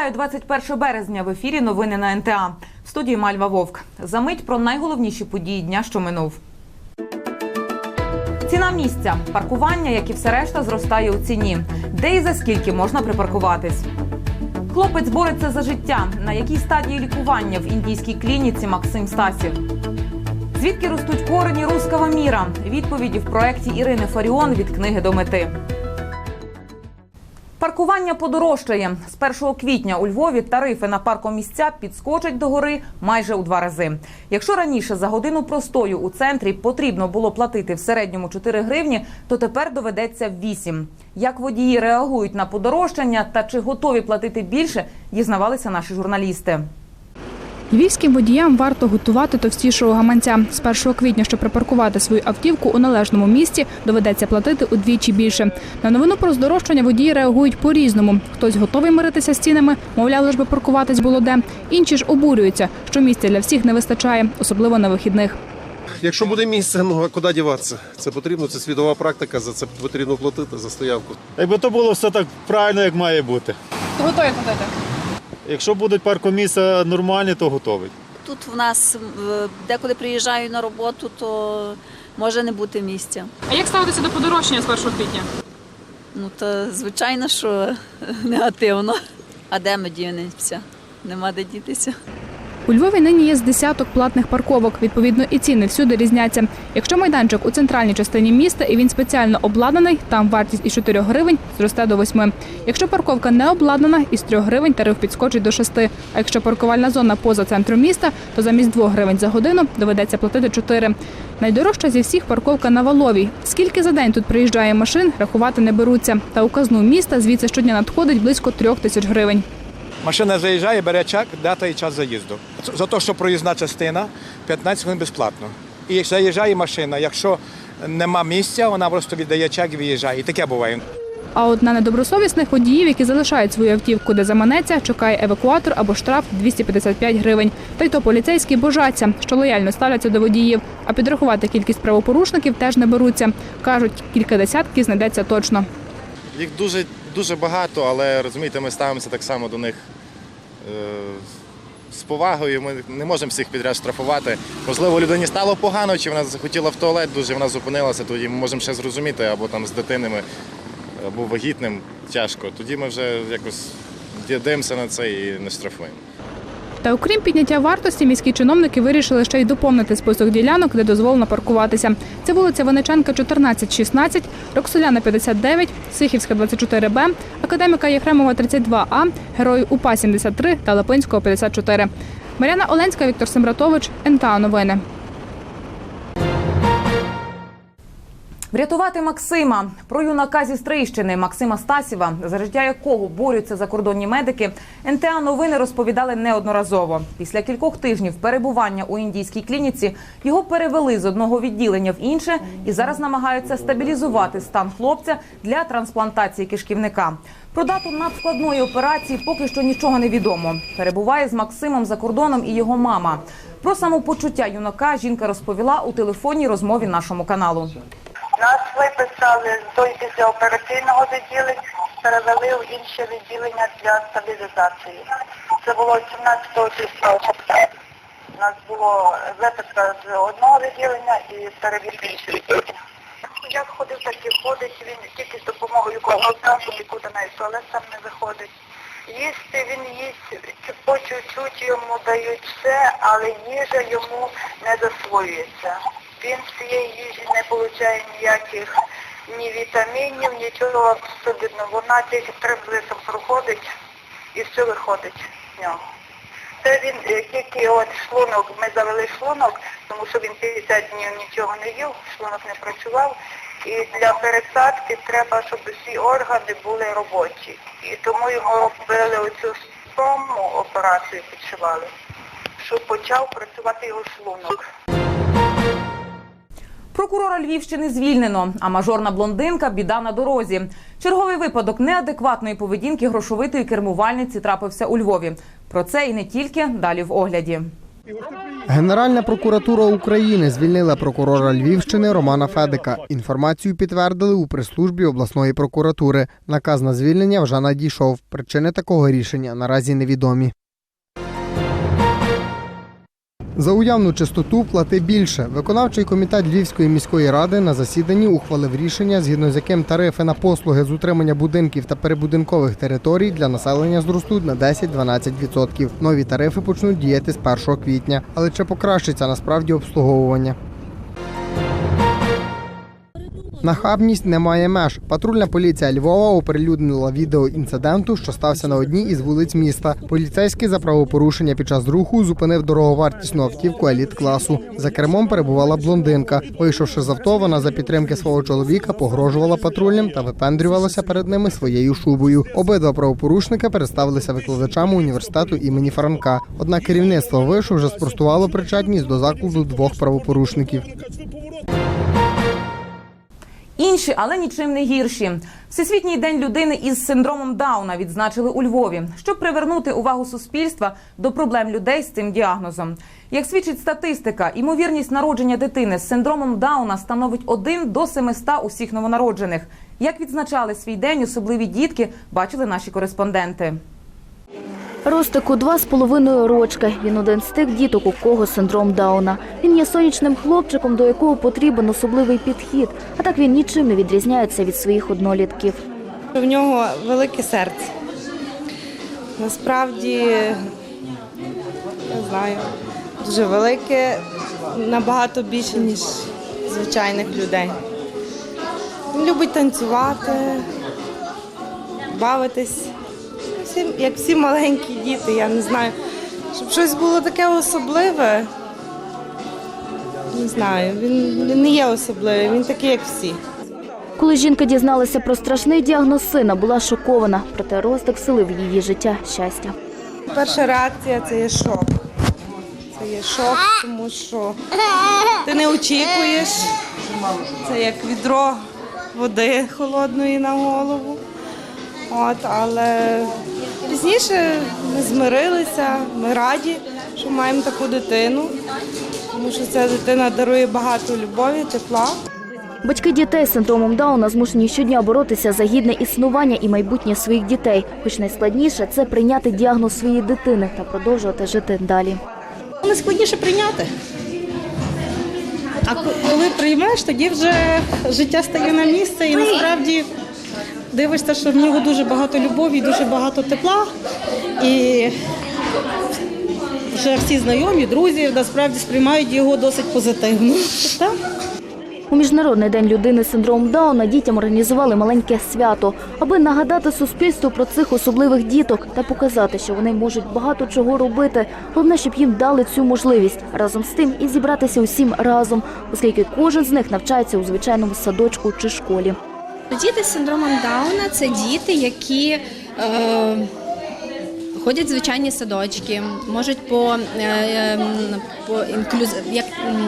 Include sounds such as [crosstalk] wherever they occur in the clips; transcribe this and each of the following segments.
Вітаю 21 березня. В ефірі новини на НТА. В студії Мальва Вовк. Замить про найголовніші події дня, що минув. Ціна місця, паркування, як і все решта, зростає у ціні. Де і за скільки можна припаркуватись? Хлопець бореться за життя. На якій стадії лікування в індійській клініці Максим Стасів? Звідки ростуть корені руского міра? Відповіді в проєкті Ірини Фаріон від книги до мети. Паркування подорожчає. З 1 квітня у Львові тарифи на паркомісця підскочать до гори майже у два рази. Якщо раніше за годину простою у центрі потрібно було платити в середньому 4 гривні, то тепер доведеться 8. Як водії реагують на подорожчання та чи готові платити більше, дізнавалися наші журналісти. Львівським водіям варто готувати товстішого гаманця. З 1 квітня, щоб припаркувати свою автівку у належному місці, доведеться платити удвічі більше. На новину про здорожчання водії реагують по-різному. Хтось готовий миритися з цінами, мовляв, лиш би паркуватись було де. Інші ж обурюються, що місця для всіх не вистачає, особливо на вихідних. Якщо буде місце, ну а куди діватися? Це потрібно, це світова практика, за це потрібно платити за стоявку. Якби то було все так правильно, як має бути. То готові платити? Якщо будуть паркомісця нормальні, то готовий. Тут в нас е, деколи приїжджаю на роботу, то може не бути місця. А як ставитися до подорожчання з 1 квітня? Ну то звичайно, що [laughs] негативно. А де ми дінемося? Нема де дітися. У Львові нині є з десяток платних парковок. Відповідно, і ціни всюди різняться. Якщо майданчик у центральній частині міста і він спеціально обладнаний, там вартість із 4 гривень зросте до 8. Якщо парковка не обладнана, із 3 гривень тариф підскочить до 6. А якщо паркувальна зона поза центром міста, то замість 2 гривень за годину доведеться платити 4. Найдорожча зі всіх парковка на Валовій. Скільки за день тут приїжджає машин, рахувати не беруться. Та у казну міста звідси щодня надходить близько 3 тисяч гривень. Машина заїжджає, бере чек, дата і час заїзду. За те, що проїзна частина 15 хвилин безплатно. І заїжджає машина, якщо нема місця, вона просто віддає чек і виїжджає. І таке буває. А от на недобросовісних водіїв, які залишають свою автівку, де заманеться, чекає евакуатор або штраф 255 гривень. Та й то поліцейські божаться, що лояльно ставляться до водіїв. А підрахувати кількість правопорушників теж не беруться. кажуть, кілька десятків знайдеться точно. Їх дуже, дуже багато, але розумієте, ми ставимося так само до них е, з повагою. Ми не можемо всіх підряд штрафувати. Можливо, людині стало погано, чи вона захотіла в туалет, дуже вона зупинилася, тоді ми можемо ще зрозуміти, або там з дитинами, або вагітним тяжко. Тоді ми вже якось дивимося на це і не штрафуємо. Та окрім підняття вартості, міські чиновники вирішили ще й доповнити список ділянок, де дозволено паркуватися. Це вулиця Вениченка, 14-16, Роксоляна 59, Сихівська 24Б, Академіка Єфремова 32А, Герою УПА 73 та Лапинського 54. Мар'яна Оленська, Віктор Сембратович, НТА Новини. Врятувати Максима про юнака зі Стрийщини Максима Стасєва, за життя якого борються закордонні медики. НТА новини розповідали неодноразово. Після кількох тижнів перебування у індійській клініці його перевели з одного відділення в інше і зараз намагаються стабілізувати стан хлопця для трансплантації кишківника. Про дату надскладної операції поки що нічого не відомо. Перебуває з Максимом за кордоном і його мама. Про самопочуття юнака жінка розповіла у телефонній розмові нашому каналу. Нас виписали з до післяопераційного відділення, перевели в інше відділення для стабілізації. Це було 17 числа. У нас було виписка з одного відділення і перевід в інше відділення. Як ходив, так і ходить. Він тільки з допомогою когось нікуди навіть туалет сам не виходить. Їсти він їсть по чуть-чуть йому дають все, але їжа йому не засвоюється. Він з цієї їжі не отримує ніяких ні вітамінів, нічого абсолютно. Вона тільки три близом проходить і все виходить з нього. Це він е, тільки от шлунок, ми завели шлунок, тому що він 50 днів нічого не їв, шлунок не працював. І для пересадки треба, щоб усі органи були робочі. І тому йому робили оцю строму операцію, підшивали, щоб почав працювати його шлунок. Прокурора Львівщини звільнено, а мажорна блондинка біда на дорозі. Черговий випадок неадекватної поведінки грошовитої кермувальниці трапився у Львові. Про це і не тільки далі в огляді. Генеральна прокуратура України звільнила прокурора Львівщини Романа Федика. Інформацію підтвердили у прес-службі обласної прокуратури. Наказ на звільнення вже надійшов. Причини такого рішення наразі невідомі. За уявну чистоту плати більше. Виконавчий комітет Львівської міської ради на засіданні ухвалив рішення, згідно з яким тарифи на послуги з утримання будинків та перебудинкових територій для населення зростуть на 10-12%. Нові тарифи почнуть діяти з 1 квітня. Але чи покращиться насправді обслуговування? Нахабність не має меж. Патрульна поліція Львова оприлюднила відео інциденту, що стався на одній із вулиць міста. Поліцейський за правопорушення під час руху зупинив дороговартісну автівку еліт класу. За кермом перебувала блондинка. Вийшовши з авто, вона за підтримки свого чоловіка погрожувала патрульним та випендрювалася перед ними своєю шубою. Обидва правопорушника представилися викладачами університету імені Франка. Однак керівництво вишу вже спростувало причетність до закладу двох правопорушників. Інші, але нічим не гірші. Всесвітній день людини із синдромом Дауна відзначили у Львові, щоб привернути увагу суспільства до проблем людей з цим діагнозом. Як свідчить статистика, імовірність народження дитини з синдромом Дауна становить 1 до 700 усіх новонароджених. Як відзначали свій день особливі дітки, бачили наші кореспонденти. Ростику два з половиною рочки. Він один з тих діток, у кого синдром Дауна. Він є сонячним хлопчиком, до якого потрібен особливий підхід. А так він нічим не відрізняється від своїх однолітків. В нього велике серце. Насправді, не знаю, дуже велике, набагато більше, ніж звичайних людей. Він любить танцювати, бавитись. Всі, як всі маленькі діти, я не знаю. Щоб щось було таке особливе. Не знаю, він, він не є особливий, він такий, як всі. Коли жінка дізналася про страшний діагноз сина, була шокована. Проте Ростик вселив в її життя щастя. Перша реакція це є шок. Це є шок, тому що ти не очікуєш. Це як відро води холодної на голову. От, але пізніше ми змирилися, ми раді, що маємо таку дитину, тому що ця дитина дарує багато любові, тепла. Батьки дітей з синдромом Дауна змушені щодня боротися за гідне існування і майбутнє своїх дітей. Хоч найскладніше це прийняти діагноз своєї дитини та продовжувати жити далі. Найскладніше прийняти. А коли приймеш, тоді вже життя стає на місце і насправді дивишся, що в нього дуже багато любові, дуже багато тепла. І вже всі знайомі, друзі насправді сприймають його досить позитивно. [laughs] У міжнародний день людини з синдромом Дауна дітям організували маленьке свято, аби нагадати суспільству про цих особливих діток та показати, що вони можуть багато чого робити. Головне, щоб їм дали цю можливість разом з тим і зібратися усім разом, оскільки кожен з них навчається у звичайному садочку чи школі. Діти з синдромом Дауна це діти, які е, ходять в звичайні садочки, можуть по, е, е, по інклюз, як,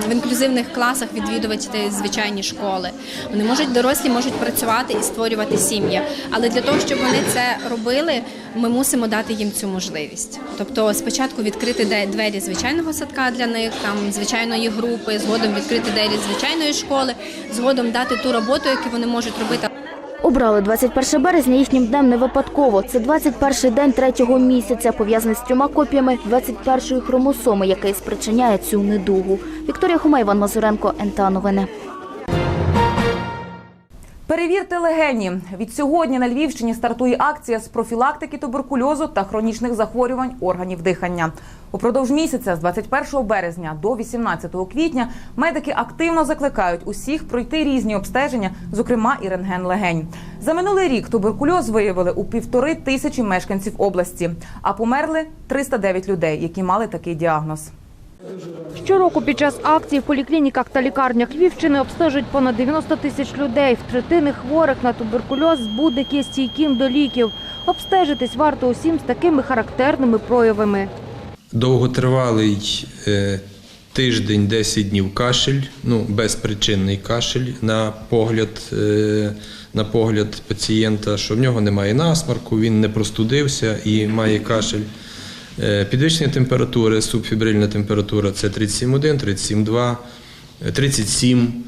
в інклюзивних класах відвідувати звичайні школи. Вони можуть дорослі можуть працювати і створювати сім'ї. Але для того, щоб вони це робили, ми мусимо дати їм цю можливість. Тобто, спочатку відкрити двері звичайного садка для них, там звичайної групи, згодом відкрити двері звичайної школи, згодом дати ту роботу, яку вони можуть робити. Обрали 21 березня їхнім днем не випадково. Це 21 день третього місяця, пов'язаний з трьома копіями 21-ї хромосоми, який спричиняє цю недугу. Вікторія Хома, Іван Мазуренко, НТА Новини. Перевірте легені. Від сьогодні на Львівщині стартує акція з профілактики туберкульозу та хронічних захворювань органів дихання. Упродовж місяця з 21 березня до 18 квітня медики активно закликають усіх пройти різні обстеження, зокрема і рентген легень. За минулий рік туберкульоз виявили у півтори тисячі мешканців області, а померли 309 людей, які мали такий діагноз. Щороку під час акції в поліклініках та лікарнях Львівщини обстежують понад 90 тисяч людей. В третини хворих на туберкульоз будь-які є стійким до ліків. Обстежитись варто усім з такими характерними проявами. Довготривалий е, тиждень, 10 днів кашель, ну безпричинний кашель на погляд, е, на погляд пацієнта, що в нього немає насмарку, він не простудився і має кашель. Е, Підвищення температури, субфібрильна температура це 37,1, 37,2, е, 37,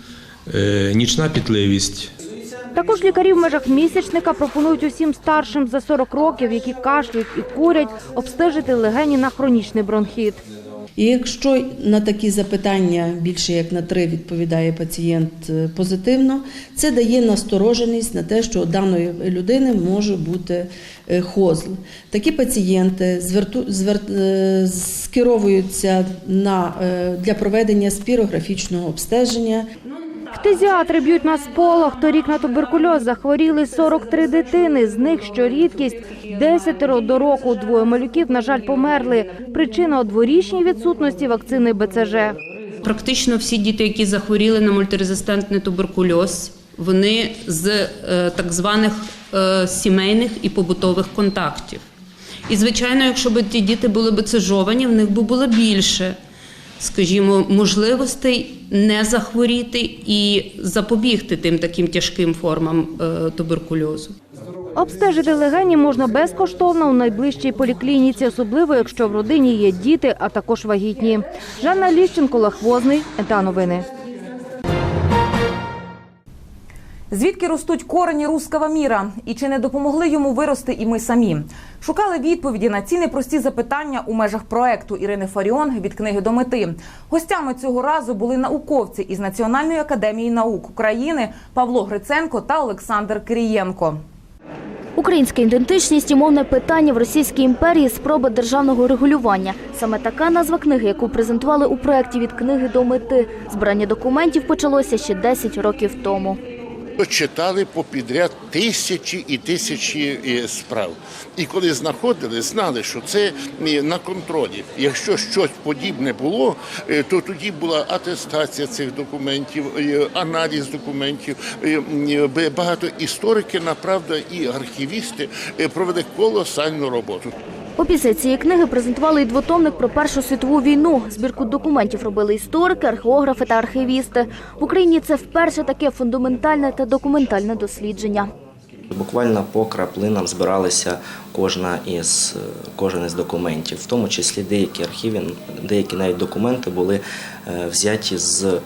е, нічна пітливість Також лікарі в межах місячника пропонують усім старшим за 40 років, які кашлюють і курять, обстежити легені на хронічний бронхіт. І якщо на такі запитання більше як на три відповідає пацієнт е, позитивно, це дає настороженість на те, що у даної людини може бути е, хозл. Такі пацієнти зверту, звер, е, скеровуються на, для проведення спірографічного обстеження. Фтизіатри б'ють на сполох. Торік на туберкульоз захворіли 43 дитини. З них, що рідкість, 10 до року. Двоє малюків, на жаль, померли. Причина у дворічній відсутності вакцини БЦЖ. Практично всі діти, які захворіли на мультирезистентний туберкульоз, вони з е, так званих е, сімейних і побутових контактів. І, звичайно, якщо б ті діти були бецежовані, в них би було більше, скажімо, можливостей не захворіти і запобігти тим таким тяжким формам е, туберкульозу. Обстежити легені можна безкоштовно у найближчій поліклініці, особливо якщо в родині є діти, а також вагітні. Жанна Ліщенко, Лахвозний, ЕТА Новини. Звідки ростуть корені руского міра? І чи не допомогли йому вирости і ми самі? Шукали відповіді на ці непрості запитання у межах проекту Ірини Фаріон від книги до мети. Гостями цього разу були науковці із Національної академії наук України Павло Гриценко та Олександр Кирієнко. Українська ідентичність і мовне питання в Російській імперії спроба державного регулювання. Саме така назва книги, яку презентували у проєкті від книги до мети. Збирання документів почалося ще 10 років тому. Читали попідряд тисячі і тисячі е, справ. І коли знаходили, знали, що це е, на контролі. Якщо щось подібне було, е, то тоді була атестація цих документів, аналіз документів. Багато історики, направда, і архівісти провели колосальну роботу. Опісля цієї книги презентували й двотомник про Першу світову війну. Збірку документів робили історики, археографи та архівісти. В Україні це вперше таке фундаментальне та документальне дослідження. Буквально по краплинам збиралися кожна із кожен із документів, в тому числі деякі архіви, деякі навіть документи були е, взяті з е,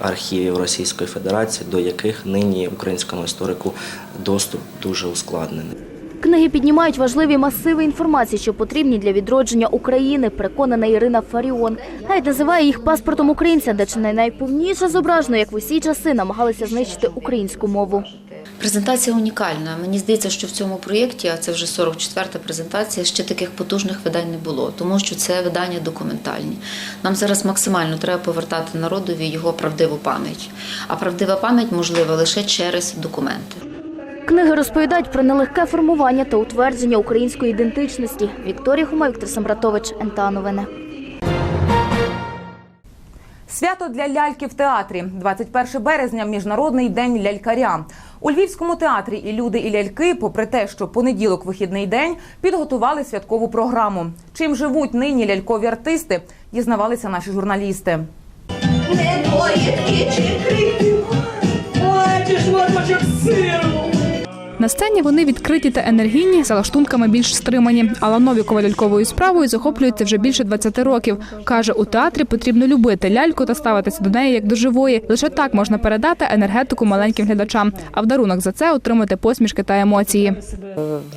архівів Російської Федерації, до яких нині українському історику доступ дуже ускладнений. Книги піднімають важливі масиви інформації, що потрібні для відродження України, переконана Ірина Фаріон. Навіть називає їх паспортом українця, де чи не найповніше зображено, як в усі часи намагалися знищити українську мову. Презентація унікальна. Мені здається, що в цьому проєкті, а це вже 44-та презентація, ще таких потужних видань не було, тому що це видання документальні. Нам зараз максимально треба повертати народові його правдиву пам'ять. А правдива пам'ять можлива лише через документи. Книги розповідають про нелегке формування та утвердження української ідентичності. Вікторія Хума, Віктор Самбратович, НТА Новини. Свято для ляльки в театрі. 21 березня міжнародний день лялькаря. У Львівському театрі і люди, і ляльки, попри те, що понеділок вихідний день, підготували святкову програму. Чим живуть нині лялькові артисти, дізнавалися наші журналісти. На сцені вони відкриті та енергійні, за лаштунками більш стримані. Алла Новікова ляльковою справою захоплюється вже більше 20 років. Каже, у театрі потрібно любити ляльку та ставитися до неї як до живої. Лише так можна передати енергетику маленьким глядачам, а в дарунок за це отримати посмішки та емоції.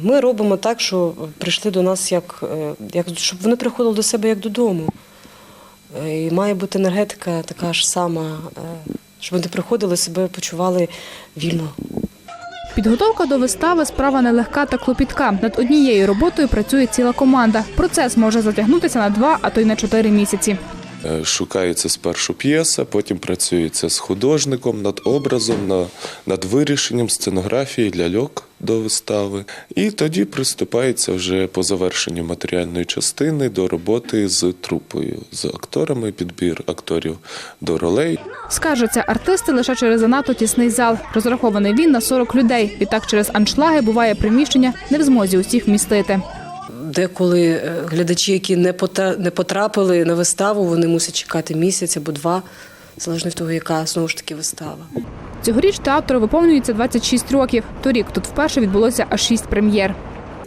Ми робимо так, що прийшли до нас як, е, як щоб вони приходили до себе як додому. Е, І має бути енергетика така ж сама, е, щоб вони приходили, себе почували вільно. Підготовка до вистави справа нелегка та клопітка. Над однією роботою працює ціла команда. Процес може затягнутися на два, а то й на чотири місяці. Е, Шукається спершу п'єса, потім працюється з художником над образом, на- над вирішенням сценографії ляльок до вистави. І тоді приступається вже по завершенню матеріальної частини до роботи з трупою, з акторами, підбір акторів до ролей. Скаржаться артисти лише через занадто тісний зал. Розрахований він на 40 людей. Відтак через аншлаги буває приміщення не в змозі усіх вмістити. Деколи е, глядачі, які не потрапили на виставу, вони мусять чекати місяць або два, залежно від того, яка знову ж таки вистава. Цьогоріч театру виповнюється 26 років. Торік тут вперше відбулося аж шість прем'єр.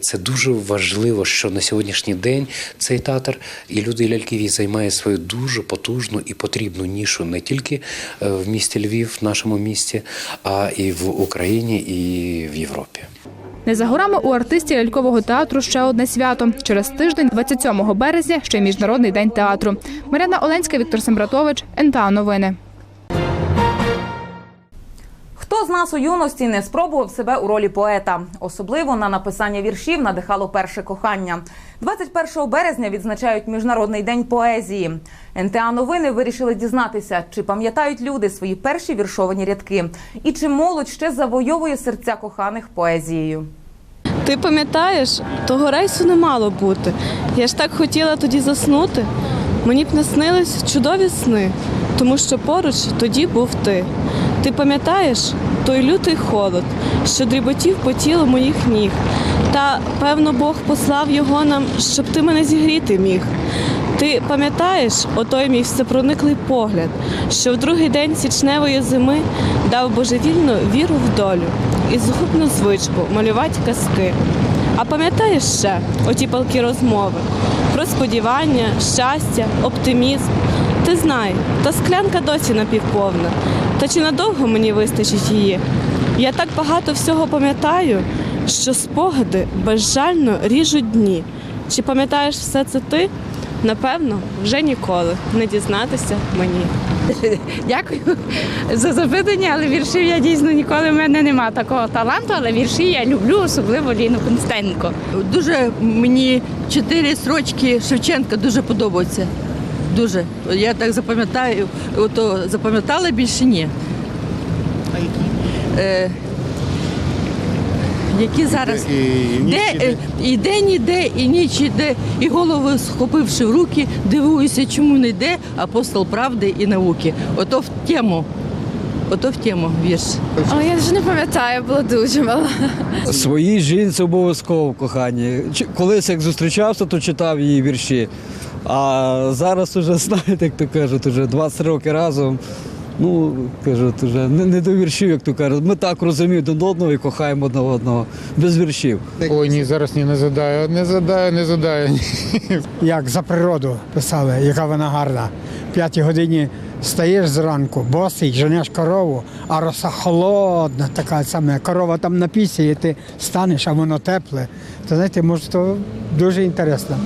Це дуже важливо, що на сьогоднішній день цей театр і люди лялькові займає свою дуже потужну і потрібну нішу не тільки е, в місті Львів, в нашому місті, а і в Україні, і в Європі. Не за горами у артистів лялькового театру ще одне свято. Через тиждень, 27 березня, ще й міжнародний день театру. Мар'яна Оленська, Віктор Сембратович, НТА Новини. Хто з нас у юності не спробував себе у ролі поета? Особливо на написання віршів надихало перше кохання. 21 березня відзначають Міжнародний день поезії. НТА новини вирішили дізнатися, чи пам'ятають люди свої перші віршовані рядки, і чи молодь ще завойовує серця коханих поезією. Ти пам'ятаєш, того рейсу не мало бути. Я ж так хотіла тоді заснути. Мені б не снились чудові сни, тому що поруч тоді був ти. Ти пам'ятаєш той лютий холод, що дріботів по тілу моїх ніг. Та, певно, Бог послав його нам, щоб ти мене зігріти міг. Ти пам'ятаєш отой мій всепрониклий погляд, що в другий день січневої зими дав божевільну віру в долю і згубну звичку малювати казки. А пам'ятаєш ще оті палкі розмови про сподівання, щастя, оптимізм. Ти знай, та склянка досі напівповна. Та чи надовго мені вистачить її? Я так багато всього пам'ятаю, що спогади безжально ріжуть дні. Чи пам'ятаєш все це ти? Напевно, вже ніколи не дізнатися мені. [laughs] Дякую за запитання, але віршів я дійсно ніколи в мене нема такого таланту, але вірші я люблю, особливо Ліну Констенко. Дуже мені чотири строчки Шевченка дуже подобаються. Дуже. Я так запам'ятаю, ото запам'ятала більше ні. А які? Е, які зараз де, е, і день іде, і ніч іде, і голову схопивши в руки, дивуюся, чому не йде апостол правди і науки. Ото в тему. Ото в тему вірш. О, я вже не пам'ятаю, була дуже мала. Своїй жінці обов'язково в коханні. Колись як зустрічався, то читав її вірші. А зараз уже, [laughs] знаєте, як то кажуть, уже 20 років разом. Ну, кажуть, уже не, не до віршів, як то кажуть. Ми так розуміємо один одного і кохаємо одне одного. Без віршів. Ой, ні, зараз ні, не задаю, не задаю, не задаю. [laughs] Як за природу писали, яка вона гарна. В п'ятій годині стаєш зранку, босий, женеш корову, а роса холодна, така саме корова там на пісі, і ти станеш, а воно тепле. То знаєте, може, то дуже інтересно.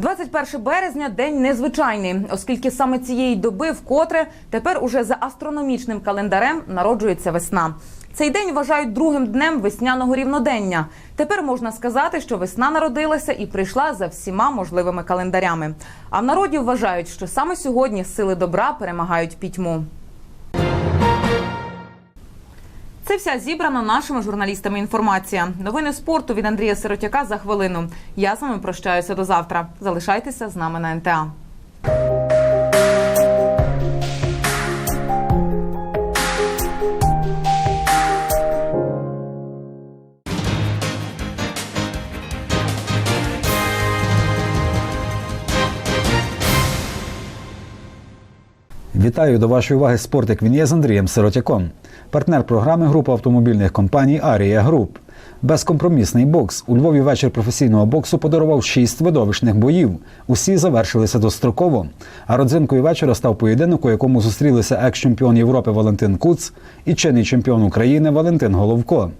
21 березня день незвичайний, оскільки саме цієї доби вкотре тепер уже за астрономічним календарем народжується весна. Цей день вважають другим днем весняного рівнодення. Тепер можна сказати, що весна народилася і прийшла за всіма можливими календарями. А в народі вважають, що саме сьогодні сили добра перемагають пітьму. Це вся зібрана нашими журналістами інформація. Новини спорту від Андрія Сиротяка за хвилину. Я з вами прощаюся до завтра. Залишайтеся з нами на НТА. Вітаю до вашої уваги спорт, як він є з Андрієм Сиротяком. Партнер програми група автомобільних компаній Арія Груп. Безкомпромісний бокс. У Львові вечір професійного боксу подарував шість видовищних боїв. Усі завершилися достроково. А родзинкою вечора став поєдинок, у якому зустрілися екс-чемпіон Європи Валентин Куц і чинний чемпіон України Валентин Головко.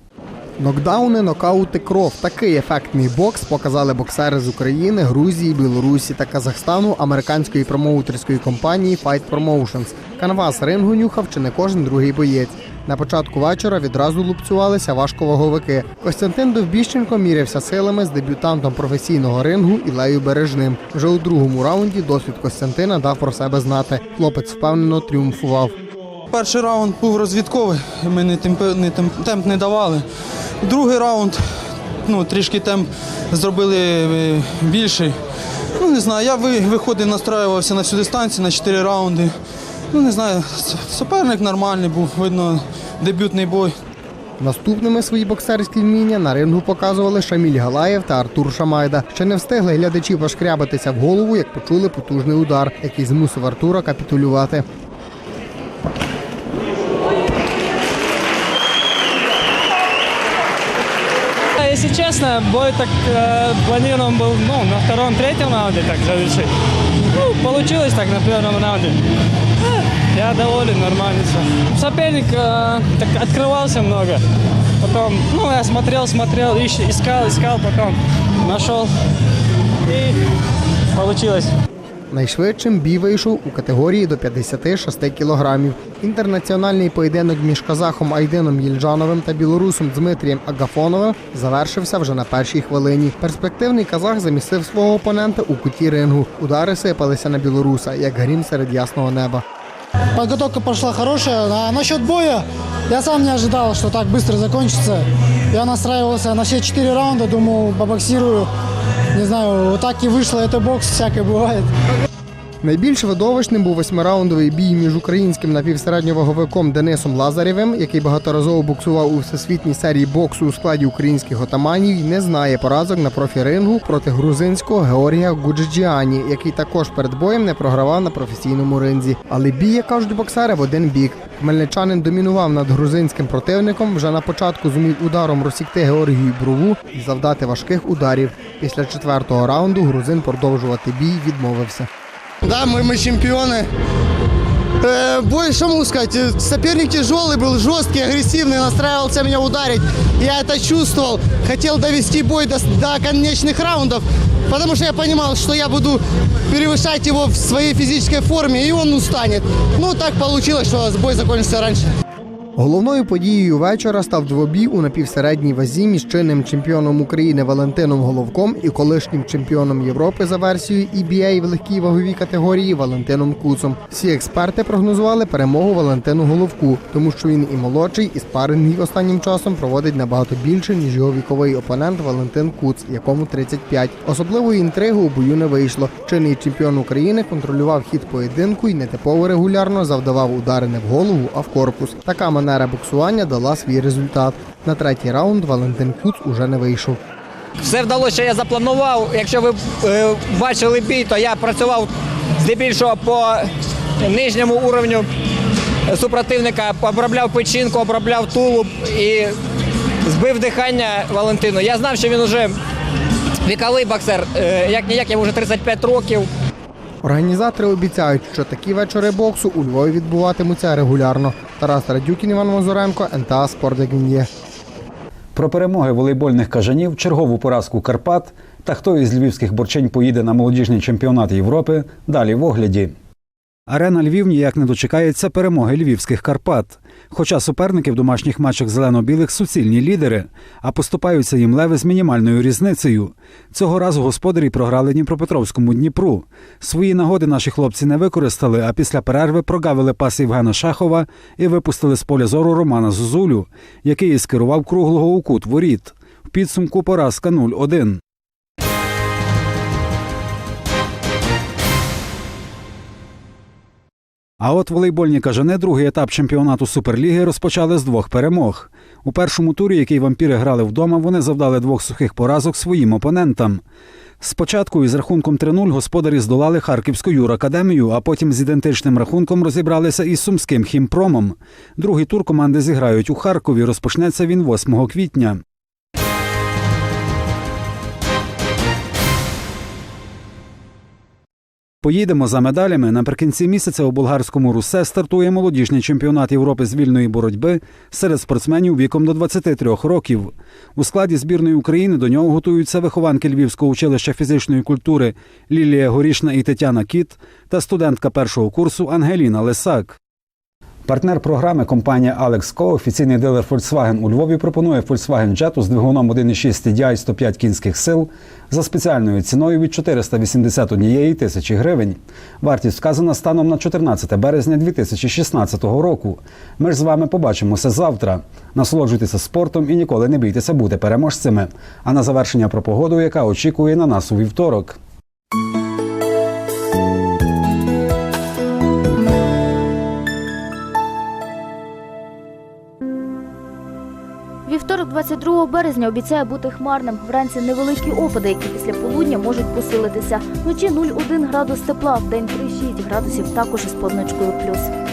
Нокдауни, нокаути, кров. Такий ефектний бокс показали боксери з України, Грузії, Білорусі та Казахстану американської промоутерської компанії Fight Promotions. Канвас рингу нюхав чи не кожен другий боєць. На початку вечора відразу лупцювалися важковаговики. Костянтин Довбіщенко мірявся силами з дебютантом професійного рингу Ілею Бережним. Вже у другому раунді досвід Костянтина дав про себе знати. Хлопець впевнено тріумфував. Перший раунд був розвідковий, ми не темп, не темп, темп не давали. Другий раунд, ну, трішки темп зробили е, більший. Ну, не знаю, я ви- виходив, настраювався на всю дистанцію, на 4 раунди. Ну, не знаю, суперник нормальний був, видно, дебютний бой. Наступними свої боксерські вміння на рингу показували Шаміль Галаєв та Артур Шамайда. Ще не встигли глядачі пошкрябатися в голову, як почули потужний удар, який змусив Артура капітулювати. Честно, бой так э, планирован был ну, на втором-третьем раунде так завершить. Ну, получилось так на первом раунде. Э, Я доволен, нормально все. Соперник э, так открывался много. Потом, ну, я смотрел, смотрел, ищ- искал, искал, потом нашел. И получилось. Найшвидшим бій вийшов у категорії до 56 кілограмів. Інтернаціональний поєдинок між казахом Айдином Єльджановим та білорусом Дмитрієм Агафоновим завершився вже на першій хвилині. Перспективний казах замістив свого опонента у куті рингу. Удари сипалися на білоруса, як грім серед ясного неба. Подготовка пошла хорошая. А насчет боя, я сам не ожидал, что так быстро закончится. Я настраивался на все четыре раунда, думал, побоксирую. Не знаю, вот так и вышло. Это бокс, всякое бывает. Найбільш видовищним був восьмираундовий бій між українським напівсередньоваговиком Денисом Лазарєвим, який багаторазово боксував у всесвітній серії боксу у складі українських отаманів і не знає поразок на профі-рингу проти грузинського Георгія Гуджиджіані, який також перед боєм не програвав на професійному ринзі. Але бій, як кажуть боксери, в один бік. Хмельничанин домінував над грузинським противником. Вже на початку зумів ударом розсікти Георгію брову і завдати важких ударів. Після четвертого раунду грузин продовжувати бій відмовився. Да, мы, мы чемпионы. Э, бой, что могу сказать, соперник тяжелый был, жесткий, агрессивный, настраивался меня ударить. Я это чувствовал, хотел довести бой до, до конечных раундов, потому что я понимал, что я буду перевышать его в своей физической форме, и он устанет. Ну, так получилось, что бой закончился раньше. Головною подією вечора став двобій у напівсередній вазі між чинним чемпіоном України Валентином Головком і колишнім чемпіоном Європи за версією EBA в легкій ваговій категорії Валентином Куцом. Всі експерти прогнозували перемогу Валентину Головку, тому що він і молодший, і спаринги останнім часом проводить набагато більше, ніж його віковий опонент Валентин Куц, якому 35. Особливої інтриги у бою не вийшло. Чинний чемпіон України контролював хід поєдинку і нетипово регулярно завдавав удари не в голову, а в корпус. Така манера боксування дала свій результат. На третій раунд Валентин Куц уже не вийшов. Все вдалося, що я запланував. Якщо ви е, бачили бій, то я працював здебільшого по нижньому уровню супротивника, обробляв печінку, обробляв тулуб і збив дихання Валентину. Я знав, що він уже віковий боксер, е, як ніяк, йому вже 35 років. Організатори обіцяють, що такі вечори боксу у Львові відбуватимуться регулярно. Тарас Радюкін, Іван Мазуренко, НТА Спорт. Про перемоги волейбольних кажанів, чергову поразку Карпат та хто із львівських борчень поїде на молодіжний чемпіонат Європи далі в огляді. Арена Львів ніяк не дочекається перемоги львівських Карпат. Хоча суперники в домашніх матчах зелено-білих суцільні лідери, а поступаються їм леви з мінімальною різницею. Цього разу господарі програли Дніпропетровському Дніпру. Свої нагоди наші хлопці не використали, а після перерви прогавили пас Євгена Шахова і випустили з поля зору Романа Зозулю, який і скерував круглого у кут воріт. В підсумку поразка 0-1. А от волейбольні кажани другий етап чемпіонату Суперліги розпочали з двох перемог. У першому турі, який вампіри грали вдома, вони завдали двох сухих поразок своїм опонентам. Спочатку із рахунком 3-0 господарі здолали Харківську юракадемію, а потім з ідентичним рахунком розібралися із сумським хімпромом. Другий тур команди зіграють у Харкові. Розпочнеться він 8 квітня. Поїдемо за медалями. Наприкінці місяця у болгарському русе стартує молодіжний чемпіонат Європи з вільної боротьби серед спортсменів віком до 23 років. У складі збірної України до нього готуються вихованки Львівського училища фізичної культури Лілія Горішна і Тетяна Кіт та студентка першого курсу Ангеліна Лисак. Партнер програми компанія Alex Co, офіційний дилер Volkswagen у Львові, пропонує Volkswagen Jetta з двигуном 1,6 TDI 105 кінських сил за спеціальною ціною від 481 тисячі гривень. Вартість вказана станом на 14 березня 2016 року. Ми ж з вами побачимося завтра. Насолоджуйтеся спортом і ніколи не бійтеся бути переможцями. А на завершення про погоду, яка очікує на нас у вівторок. 22 березня, обіцяє бути хмарним. Вранці невеликі опади, які після полудня можуть посилитися. Вночі 0,1 градус тепла, в день 3-6 градусів також із позначкою плюс.